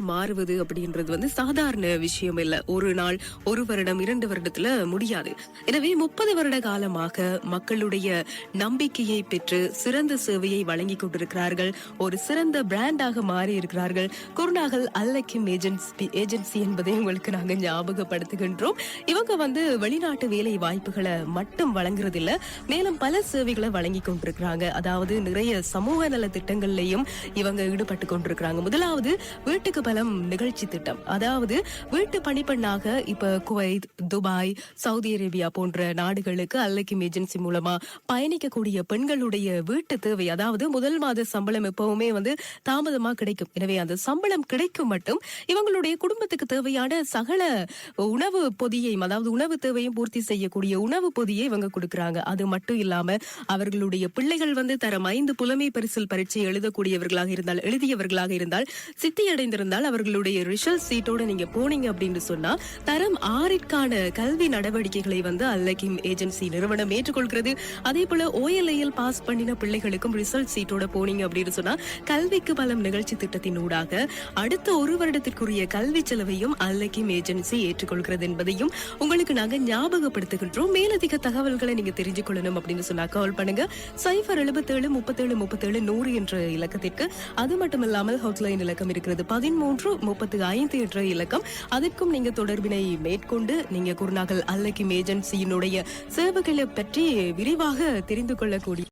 மாறுவது அப்படின்றது வந்து சாதாரண விஷயம் இல்ல. ஒரு நாள் ஒரு வருடம் இரண்டு வருடத்துல முடியாது. எனவே முப்பது வருட காலமாக மக்களுடைய நம்பிக்கையை பெற்று சிறந்த சேவையை வழங்கி கொண்டிருக்கிறார்கள். ஒரு சிறந்த பிராண்டாக மாறி இருக்கிறார்கள். குருநாகல் அல்லக்கிம் ஏஜென்சி ஏஜென்சி என்பதை உங்களுக்கு நாங்க ஞாபகப்படுத்துகின்றோம். இவங்க வந்து வெளிநாட்டு வேலை வாய்ப்புகளை மட்டும் வழங்குறதில்ல மேலும் பல சேவைகளை வழங்கி கொண்டிருக்கிறாங்க. அதாவது நிறைய சமூக நல திட்டங்கள்லயும் இவங்க ஈடுபட்டு கொண்டிருக்கிறாங்க. முதலாவது வீட்டுக்கு பலம் நிகழ்ச்சி திட்டம். அதாவது வீட்டு பணிப்பெண்ணாக இப்ப குவைத் துபாய் சவுதி அரேபியா போன்ற நாடுகளுக்கு அல்லக்கிம் ஏஜென்சி மூலமா பயணிக்கக்கூடிய பெண்களுடைய வீட்டு தேவை அதாவது முதல் மாத சம்பளம் எப்பவுமே வந்து தாமதமா கிடைக்கும். எனவே அந்த சம்பளம் கிடைக்கும் மட்டும் இவங்களுடைய குடும்பத்துக்கு தேவையான சகல உணவு பொதியையும் அதாவது உணவு தேவையும் பூர்த்தி செய்யக்கூடிய உணவு பொதியை இவங்க கொடுக்கறாங்க. அது மட்டும் இல்லாம அவர்களுடைய பிள்ளைகள் வந்து தரம் ஐந்து புலமை பரிசில் பரீட்சை எழுதக்கூடியவர்களாக இருந்தால் எழுதியவர்களாக இருந்தால் சித்தி அடைந்திருந்தால் அவர்களுடைய ரிசல்ட் சீட்டோட நீங்க போனீங்க அப்படின்னு சொன்னா தரம் ஆறிற்கான கல்வி நடவடிக்கைகளை வந்து அல்லகிம் ஏஜென்சி நிறுவனம் ஏற்றுக்கொள்கிறது. அதே போல ஓஎல்ஐஎல் பாஸ் பண்ணின பிள்ளைகளுக்கும் ரிசல்ட் சீட்டோட போனீங்க அப்படின்னு சொன்னா கல்விக்கு பலம் நிகழ்ச்சி திட்டத்தின் ஊடாக அடுத்த ஒரு வருடத்திற்குரிய கல்வி செலவையும் அல்லகிம் ஏஜென்சி ஏற்றுக்கொள்கிறது என்பதையும் உங்களுக்கு நாங்க ஞாபகப்படுத்துகின்றோம். மேலதிக தகவல்களை நீங்க தெரிஞ்சு கொள்ளணும் அப்படின்னு சொன்னா கால் பண்ணுங்க. சைபர் எழுபத்தேழு முப்பத்தேழு முப்பத்தேழு நூறு என்ற இலக்கத்திற்கு. அது மட்டும் இல்லாமல் ஹாட்லைன் இலக்கம் இருக்கிறது மூன்று முப்பத்து ஐந்து என்ற இலக்கம். அதற்கும் நீங்க தொடர்பினை மேற்கொண்டு நீங்க குருநாகல் அல்லக்கிம் ஏஜென்சியினுடைய சேவைகளை பற்றி விரிவாக தெரிந்து கொள்ளக்கூடிய